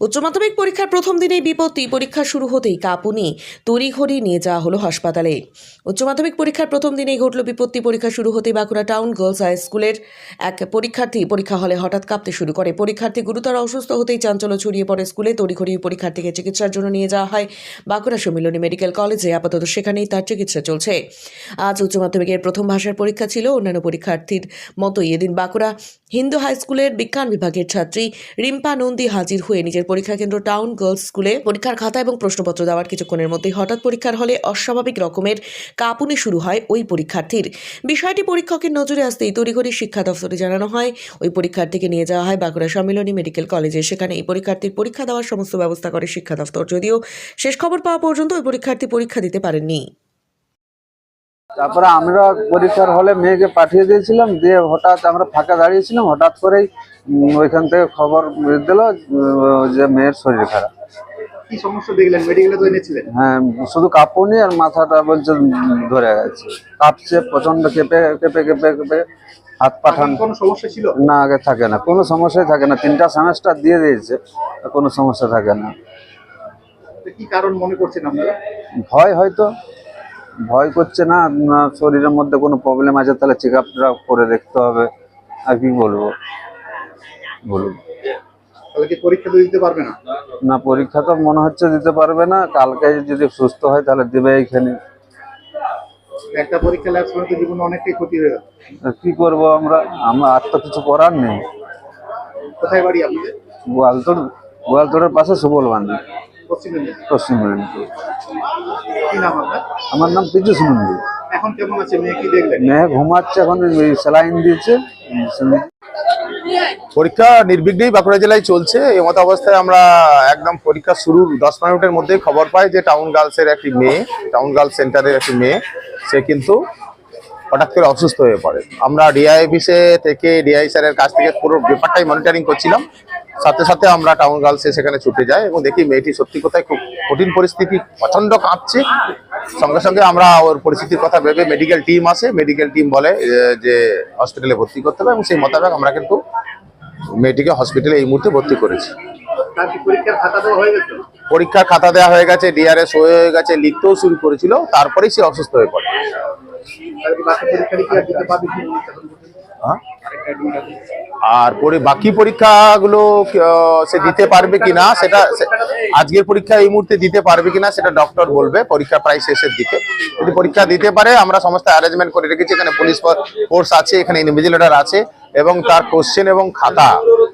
উচ্চ মাধ্যমিক পরীক্ষার প্রথম দিনেই বিপত্তি, পরীক্ষা শুরু হতেই কাঁপুনি, তড়িঘড়ি নিয়ে যাওয়া হলো হাসপাতালে। উচ্চ মাধ্যমিক পরীক্ষার প্রথম দিনেই ঘটল বিপত্তি, পরীক্ষা শুরু হতেই বাঁকুড়া টাউন গার্লস হাই স্কুলের এক পরীক্ষার্থী পরীক্ষা হলে হঠাৎ কাঁপতে শুরু করে। পরীক্ষার্থী গুরুতর অসুস্থ হতেই চাঞ্চল্য ছড়িয়ে পড়ে স্কুলে, তড়িঘড়ি পরীক্ষার্থীকে চিকিৎসার জন্য নিয়ে যাওয়া হয় বাঁকুড়া সম্মিলনী মেডিকেল কলেজে। আপাতত সেখানেই তার চিকিৎসা চলছে। আজ উচ্চ মাধ্যমিকের প্রথম ভাষার পরীক্ষা ছিল। অন্যান্য পরীক্ষার্থীর মতোই এদিন বাঁকুড়া হিন্দু হাই স্কুলের বিজ্ঞান বিভাগের ছাত্রী রিম্পা নন্দী হাজির হয়ে নিজের পরীক্ষা কেন্দ্র টাউন গার্লস স্কুলে পরীক্ষার খাতা এবং প্রশ্নপত্র দেওয়ার কিছুক্ষণের মধ্যেই হঠাৎ পরীক্ষার হলে অস্বাভাবিক রকমের কাঁপুনি শুরু হয় ওই পরীক্ষার্থীর। বিষয়টি পরীক্ষকের নজরে আসতেই তড়িঘড়ি শিক্ষা দফতরে জানানো হয়। ওই পরীক্ষার্থীকে নিয়ে যাওয়া হয় বাঁকুড়া সম্মিলনী মেডিকেল কলেজে। সেখানে এই পরীক্ষার্থীর পরীক্ষা দেওয়ার সমস্ত ব্যবস্থা করে শিক্ষা দফতর যদিও শেষ খবর পাওয়া পর্যন্ত ওই পরীক্ষার্থী পরীক্ষা দিতে পারেননি। তারপরে আমরা পরীক্ষার হলে মেয়েকে পাঠিয়ে দিয়েছিলাম দিয়ে হঠাৎ আমরা ফাঁকা দাঁড়িয়েছিলাম হঠাৎ করেই ওইখান থেকে খবর দিল যে মেয়ের শরীর খারাপ। কি সমস্যা দেখলেন? মেডিকেলে তো এনেছিলেন। হ্যাঁ শুধু কাঁপুনি আর মাথাটা বলছে ধরে গেছে। কাঁপছে প্রচণ্ড কেঁপে কেঁপে কেঁপে কেঁপে হাত পাঠান। কোনো সমস্যা ছিল? না আগে থাকে না। কোনো সমস্যাই থাকে না। তিনটা সেমেস্টার দিয়ে দিয়েছে কোনো সমস্যা থাকে না। কি কারণ মনে করছেন আপনারা? ভয় হয়তো। ভয় করছে না? শরীরের মধ্যে কোনো প্রবলেম আছে তাহলে চেক আপটা করে দেখতে হবে। আর কি বলব? বলুন। তাহলে কি পরীক্ষা তো দিতে পারবে না? না পরীক্ষা তো মনে হচ্ছে দিতে পারবে না। কালকে যদি সুস্থ হয় তাহলে দেবে এখানে একটা পরীক্ষা তো অনেকটাই ক্ষতি হয়ে গেল কি করব আমরা? আমরা আর তো কিছু করার নেই। কোথায় বাড়ি আপনাদের? গোয়ালতোড় গোয়ালতোড়ের পাশে সুবল বান্ধি। পশ্চিম মেদিনীপুর। পশ্চিম মেদিনীপুর। কি নাম আপনার? আমার নাম পীযুষ নন্দী এখন কেমন আছে? মেয়ে কি দেখলেন? মেয়ে ঘুমাচ্ছে এখন স্যালাইন দিয়েছে। পরীক্ষা নির্বিঘ্নেই বাঁকুড়া জেলায় চলছে। এই মতো অবস্থায় আমরা একদম পরীক্ষা শুরুর দশ মিনিটের মধ্যেই খবর পাই যে টাউন গার্লসের একটি মেয়ে টাউন গার্লস সেন্টারের একটি মেয়ে সে কিন্তু হঠাৎ করে অসুস্থ হয়ে পড়ে। আমরা ডিআই অফিসে থেকে ডিআই স্যারের কাছ থেকে পুরো ব্যাপারটাই মনিটরিং করছিলাম। সাথে সাথে আমরা টাউন গার্লসে সেখানে ছুটে যাই এবং দেখি মেয়েটি সত্যি কথায় খুব কঠিন পরিস্থিতি প্রচণ্ড কাঁপছে। সঙ্গে সঙ্গে আমরা ওর পরিস্থিতির কথা ভেবে মেডিকেল টিম আসে। মেডিকেল টিম বলে যে হসপিটালে ভর্তি করতে হবে এবং সেই মোতাবেক আমরা কিন্তু মেয়েটিকে হসপিটালে এই মুহূর্তে ভর্তি করেছি। পরীক্ষার খাতা দেওয়া হয়ে গেছে? হয়ে ডিআরএস হয়ে গেছে লিখতেও শুরু করেছিল তারপরেই সে অসুস্থ হয়ে পড়ে। হ্যাঁ? আর পরে বাকি পরীক্ষাগুলো সে দিতে পারবে কিনা সেটা আজকের পরীক্ষা এই মুহূর্তে দিতে পারবে কিনা সেটা ডক্টর বলবে পরীক্ষা প্রায় শেষের দিকে। যদি পরীক্ষা দিতে পারে আমরা সমস্ত অ্যারেঞ্জমেন্ট করে রেখেছি এখানে পুলিশ ফোর্স আছে এখানে ইনভিজিলেটর আছে এবং তার কোশ্চেন এবং খাতা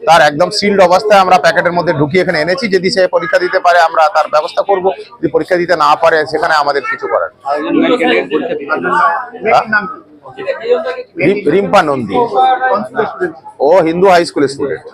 তার একদম সিল্ড অবস্থায় আমরা প্যাকেটের মধ্যে ঢুকিয়ে এখানে এনেছি। যদি সে পরীক্ষা দিতে পারে আমরা তার ব্যবস্থা করব। যদি পরীক্ষা দিতে না পারে সেখানে আমাদের কিছু করার রিম্পা নন্দী। ও হিন্দু হাই স্কুলের স্টুডেন্ট